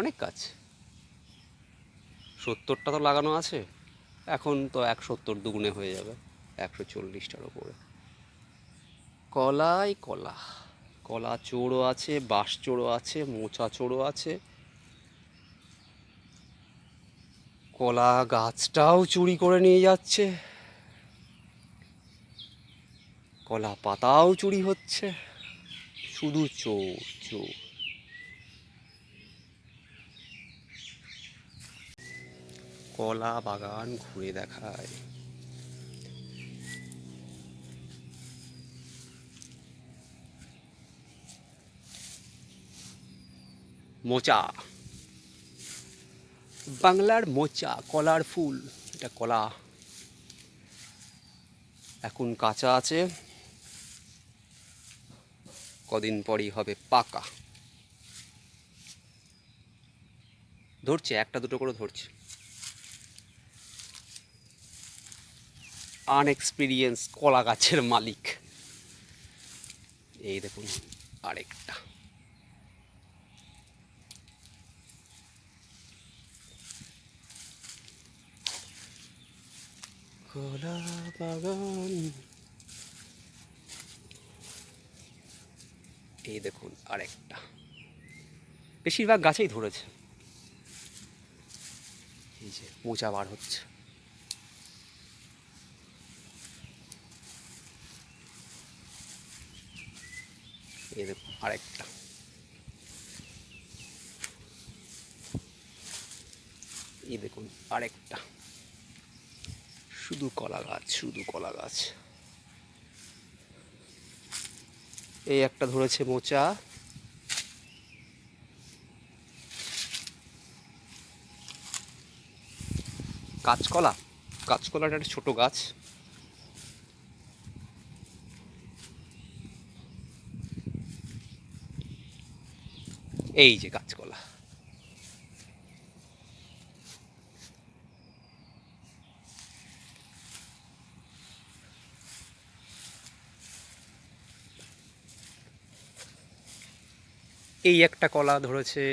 অনেক গাছ সত্তরটা তো লাগানো আছে, এখন তো এক সত্তর দুগুণে হয়ে যাবে, একশো চল্লিশটার ওপরে। কলাই কলা কলা চোরও আছে, বাঁশ চোরও আছে, মোচা চোরও আছে। কলা গাছটাও চুরি করে নিয়ে যাচ্ছে। কলা পাতাও চুরি হচ্ছে। শুধু চোর চোর। কলা বাগান ঘুরে দেখায়। মোচা। বাংলার মোচা, কলার ফুল, এটা কলা। এখন কাঁচা আছে। কদিন পরই হবে পাকা। ধরছে, একটা দুটো করে ধরছে। আনএক্সপিরিয়েন্স কলা গাছের মালিক। এই দেখুন আরেকটা। কলা বাগান। এই দেখুন আরেকটা। বেশিরভাগ গাছেই ধরেছে। এই যে, মোচা বার হচ্ছে। এই দেখুন আরেকটা। এই দেখুন আরেকটা। শুধু কলা গাছ, শুধু কলা গাছ। এই একটা ধরেছে মোচা। কাঁচকলা, কাঁচকলাটা একটা ছোট গাছ। এই যে কাঁচকলা এই একটা কলা ধরেছে।